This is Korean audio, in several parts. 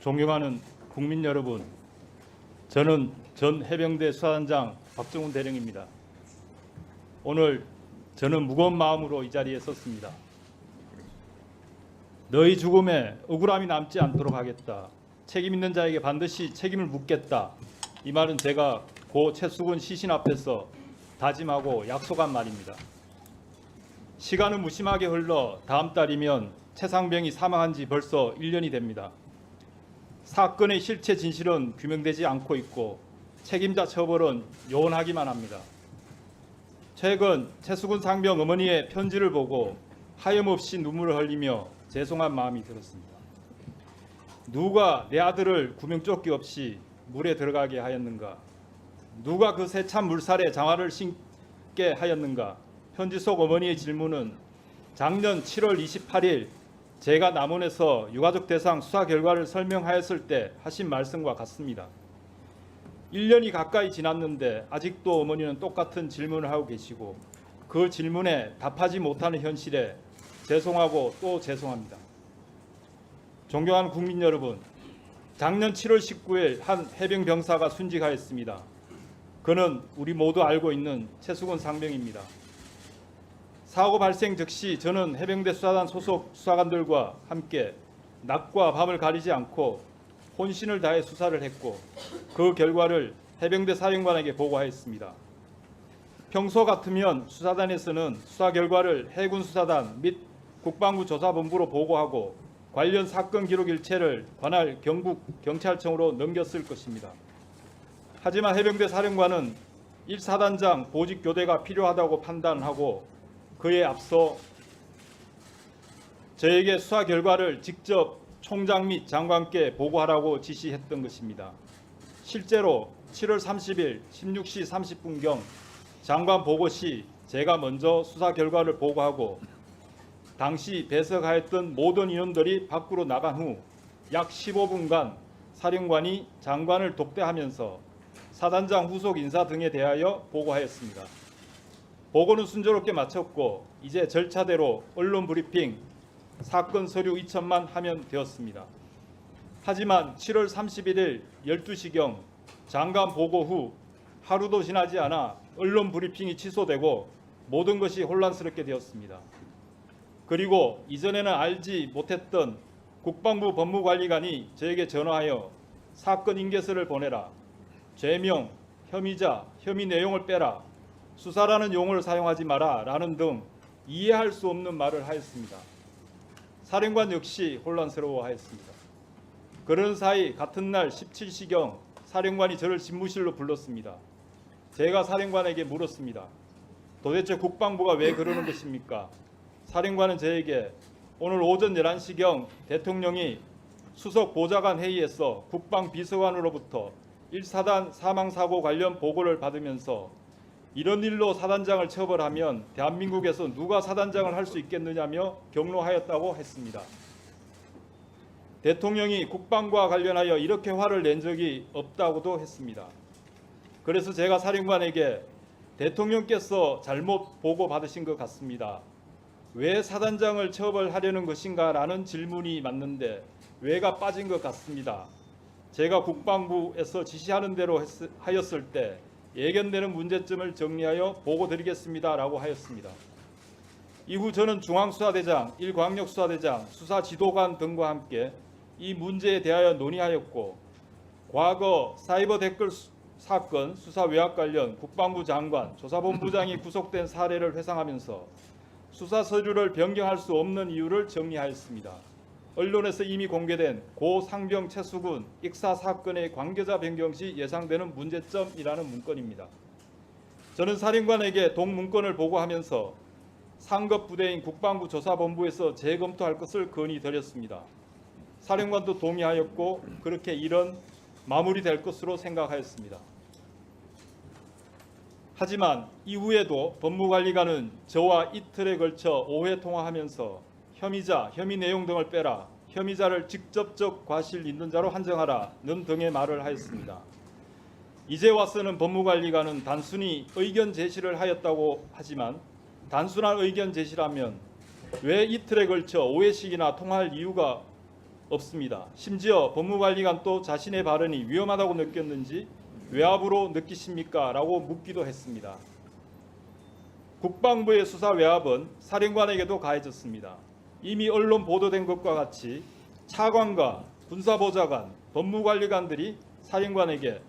존경하는 국민 여러분, 저는 전 해병대 수사단장 박정훈 대령입니다. 오늘 저는 무거운 마음으로 이 자리에 섰습니다. 너희 죽음에 억울함이 남지 않도록 하겠다. 책임 있는 자에게 반드시 책임을 묻겠다. 이 말은 제가 고 최수근 시신 앞에서 다짐하고 약속한 말입니다. 시간은 무심하게 흘러 다음 달이면 최상병이 사망한 지 벌써 1년이 됩니다. 사건의 실체 진실은 규명되지 않고 있고 책임자 처벌은 요원하기만 합니다. 최근 최수근 상병 어머니의 편지를 보고 하염없이 눈물을 흘리며 죄송한 마음이 들었습니다. 누가 내 아들을 구명조끼 없이 물에 들어가게 하였는가? 누가 그 세찬 물살에 장화를 신게 하였는가? 편지 속 어머니의 질문은 작년 7월 28일 제가 남원에서 유가족 대상 수사 결과를 설명하였을 때 하신 말씀과 같습니다. 1년이 가까이 지났는데 아직도 어머니는 똑같은 질문을 하고 계시고 그 질문에 답하지 못하는 현실에 죄송하고 또 죄송합니다. 존경하는 국민 여러분, 작년 7월 19일 한 해병 병사가 순직하였습니다. 그는 우리 모두 알고 있는 최수건 상병입니다. 사고 발생 즉시 저는 해병대 수사단 소속 수사관들과 함께 낮과 밤을 가리지 않고 혼신을 다해 수사를 했고 그 결과를 해병대 사령관에게 보고하였습니다. 평소 같으면 수사단에서는 수사 결과를 해군 수사단 및 국방부 조사본부로 보고하고 관련 사건 기록 일체를 관할 경북 경찰청으로 넘겼을 것입니다. 하지만 해병대 사령관은 1사단장 보직 교대가 필요하다고 판단하고 그에 앞서 저에게 수사 결과를 직접 총장 및 장관께 보고하라고 지시했던 것입니다. 실제로 7월 30일 16시 30분경 장관 보고 시 제가 먼저 수사 결과를 보고하고 당시 배석하였던 모든 인원들이 밖으로 나간 후 약 15분간 사령관이 장관을 독대하면서 사단장 후속 인사 등에 대하여 보고하였습니다. 보고는 순조롭게 마쳤고 이제 절차대로 언론 브리핑, 사건 서류 이천만 하면 되었습니다. 하지만 7월 31일 12시경 장관 보고 후 하루도 지나지 않아 언론 브리핑이 취소되고 모든 것이 혼란스럽게 되었습니다. 그리고 이전에는 알지 못했던 국방부 법무관리관이 저에게 전화하여 사건 인계서를 보내라. 죄명, 혐의자, 혐의 내용을 빼라. 수사라는 용어를 사용하지 마라. 라는 등 이해할 수 없는 말을 하였습니다. 사령관 역시 혼란스러워하였습니다. 그런 사이 같은 날 17시경 사령관이 저를 집무실로 불렀습니다. 제가 사령관에게 물었습니다. 도대체 국방부가 왜 그러는 것입니까? 사령관은 저에게 오늘 오전 11시경 대통령이 수석 보좌관 회의에서 국방 비서관으로부터 1사단 사망사고 관련 보고를 받으면서 이런 일로 사단장을 처벌하면 대한민국에서 누가 사단장을 할 수 있겠느냐며 경로하였다고 했습니다. 대통령이 국방과 관련하여 이렇게 화를 낸 적이 없다고도 했습니다. 그래서 제가 사령관에게 대통령께서 잘못 보고 받으신 것 같습니다. 왜 사단장을 처벌하려는 것인가라는 질문이 맞는데 왜가 빠진 것 같습니다. 제가 국방부에서 지시하는 대로 했, 하였을 때 예견되는 문제점을 정리하여 보고 드리겠습니다라고 하였습니다. 이후 저는 중앙수사대장, 일광역수사대장, 수사지도관 등과 함께 이 문제에 대하여 논의하였고 과거 사이버 댓글 수- 사건 수사 외압 관련 국방부 장관, 조사본부장이 구속된 사례를 회상하면서 수사 서류를 변경할 수 없는 이유를 정리하였습니다. 언론에서 이미 공개된 고 상병 최수군 익사 사건의 관계자 변경 시 예상되는 문제점이라는 문건입니다. 저는 사령관에게 동문건을 보고하면서 상급 부대인 국방부 조사본부에서 재검토할 것을 건의드렸습니다. 사령관도 동의하였고 그렇게 일은 마무리될 것으로 생각하였습니다. 하지만 이후에도 법무관리관은 저와 이틀에 걸쳐 5회 통화하면서 혐의자, 혐의 내용 등을 빼라, 혐의자를 직접적 과실 있는 자로 한정하라는 등의 말을 하였습니다. 이제 와서는 법무관리관은 단순히 의견 제시를 하였다고 하지만 단순한 의견 제시라면 왜 이틀에 걸쳐 5회씩이나 통화할 이유가 없습니다. 심지어 법무관리관도 자신의 발언이 위험하다고 느꼈는지 외압으로 느끼십니까? 라고 묻기도 했습니다. 국방부의 수사 외압은 사령관에게도 가해졌습니다. 이미 언론 보도된 것과 같이 차관과 군사보좌관, 법무관리관들이 사령관에게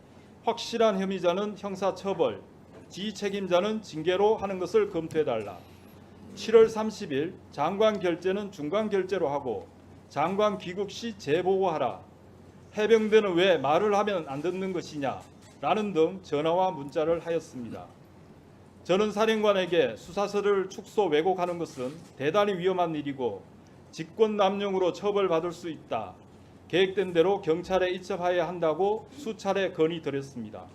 확실한 혐의자는 형사처벌, 지 책임자는 징계로 하는 것을 검토해달라. 7월 30일 장관 결재는 중간 결재로 하고 장관 귀국 시 재보고하라. 해병대는 왜 말을 하면 안 듣는 것이냐? 라는 등 전화와 문자를 하였습니다. 저는 사령관에게 수사서를 축소 왜곡하는 것은 대단히 위험한 일이고 직권 남용으로 처벌받을 수 있다. 계획된 대로 경찰에 이첩하여야 한다고 수차례 건의드렸습니다.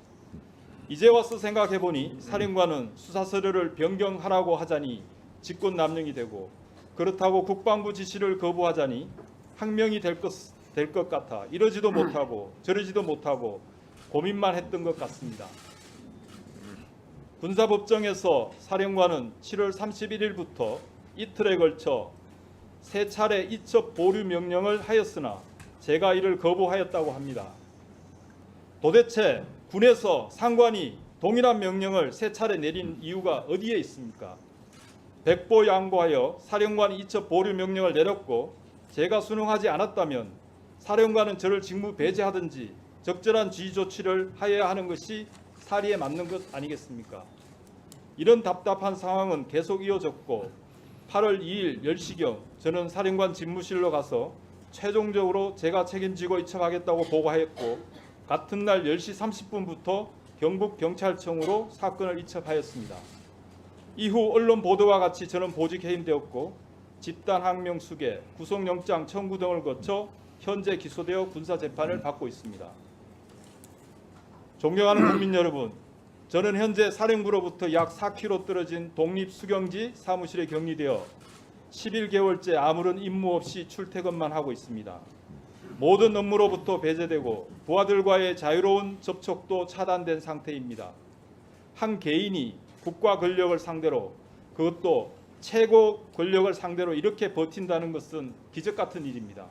이제 와서 생각해 보니 사령관은 수사 서류를 변경하라고 하자니 직권 남용이 되고 그렇다고 국방부 지시를 거부하자니 항명이 될 것 될 것 같아 이러지도 못하고 저러지도 못하고 고민만 했던 것 같습니다. 군사법정에서 사령관은 7월 31일부터 이틀에 걸쳐 세 차례 이첩 보류 명령을 하였으나 제가 이를 거부하였다고 합니다. 도대체 군에서 상관이 동일한 명령을 세 차례 내린 이유가 어디에 있습니까? 백보 양보하여 사령관 이첩 보류 명령을 내렸고 제가 순응하지 않았다면 사령관은 저를 직무 배제하든지 적절한 지휘 조치를 하여야 하는 것이 사리에 맞는 것 아니겠습니까? 이런 답답한 상황은 계속 이어졌고 8월 2일 10시경 저는 사령관 집무실로 가서 최종적으로 제가 책임지고 이첩하겠다고 보고하였고 같은 날 10시 30분부터 경북 경찰청으로 사건을 이첩하였습니다. 이후 언론 보도와 같이 저는 보직 해임되었고 집단 항명 수계, 구속영장 청구 등을 거쳐 현재 기소되어 군사 재판을 받고 있습니다. 존경하는 국민 여러분, 저는 현재 사령부로부터 약 4km 떨어진 독립 수경지 사무실에 격리되어 11개월째 아무런 임무 없이 출퇴근만 하고 있습니다. 모든 업무로부터 배제되고 부하들과의 자유로운 접촉도 차단된 상태입니다. 한 개인이 국가 권력을 상대로 그것도 최고 권력을 상대로 이렇게 버틴다는 것은 기적 같은 일입니다.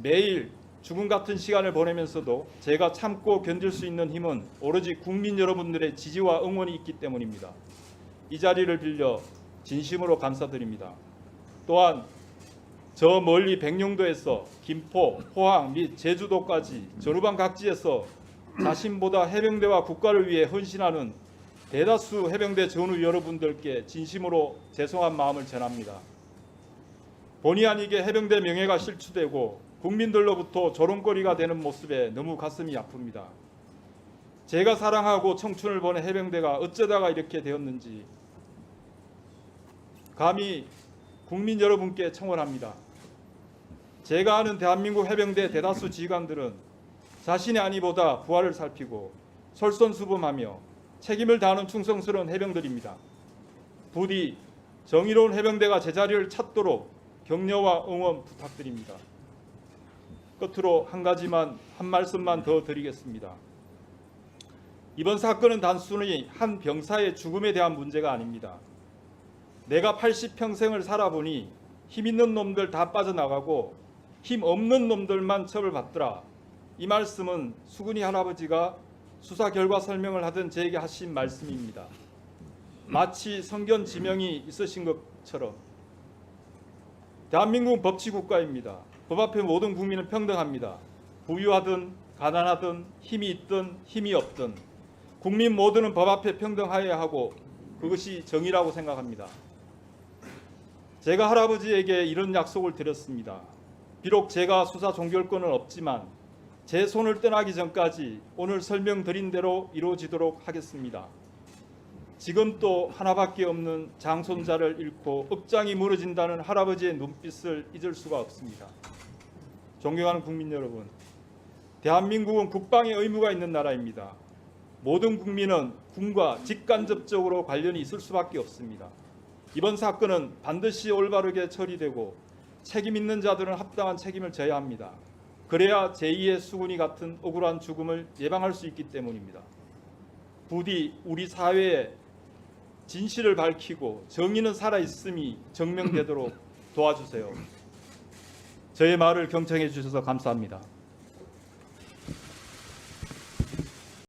매일 죽음 같은 시간을 보내면서도 제가 참고 견딜 수 있는 힘은 오로지 국민 여러분들의 지지와 응원이 있기 때문입니다. 이 자리를 빌려 진심으로 감사드립니다. 또한 저 멀리 백령도에서 김포, 포항 및 제주도까지 전후방 각지에서 자신보다 해병대와 국가를 위해 헌신하는 대다수 해병대 전우 여러분들께 진심으로 죄송한 마음을 전합니다. 본의 아니게 해병대 명예가 실추되고 국민들로부터 조롱거리가 되는 모습에 너무 가슴이 아픕니다. 제가 사랑하고 청춘을 보낸 해병대가 어쩌다가 이렇게 되었는지 감히 국민 여러분께 청원합니다. 제가 아는 대한민국 해병대 대다수 지휘관들은 자신의 안위보다 부하를 살피고 솔선수범하며 책임을 다하는 충성스러운 해병들입니다. 부디 정의로운 해병대가 제자리를 찾도록 격려와 응원 부탁드립니다. 끝으로 한 가지만 한 말씀만 더 드리겠습니다. 이번 사건은 단순히 한 병사의 죽음에 대한 문제가 아닙니다. 내가 80평생을 살아보니 힘 있는 놈들 다 빠져나가고 힘 없는 놈들만 처벌받더라. 이 말씀은 수근이 할아버지가 수사 결과 설명을 하던 제게 하신 말씀입니다. 마치 성견 지명이 있으신 것처럼 대한민국은 법치 국가입니다. 법 앞에 모든 국민은 평등합니다. 부유하든 가난하든 힘이 있든 힘이 없든 국민 모두는 법 앞에 평등하여야 하고 그것이 정의라고 생각합니다. 제가 할아버지에게 이런 약속을 드렸습니다. 비록 제가 수사 종결권은 없지만 제 손을 떠나기 전까지 오늘 설명드린 대로 이루어지도록 하겠습니다. 지금 또 하나밖에 없는 장손자를 잃고 억장이 무너진다는 할아버지의 눈빛을 잊을 수가 없습니다. 존경하는 국민 여러분, 대한민국은 국방의 의무가 있는 나라입니다. 모든 국민은 군과 직간접적으로 관련이 있을 수밖에 없습니다. 이번 사건은 반드시 올바르게 처리되고 책임 있는 자들은 합당한 책임을 져야 합니다. 그래야 제2의 수군이 같은 억울한 죽음을 예방할 수 있기 때문입니다. 부디 우리 사회에 진실을 밝히고 정의는 살아 있음이 증명되도록 도와주세요. 저의 말을 경청해 주셔서 감사합니다.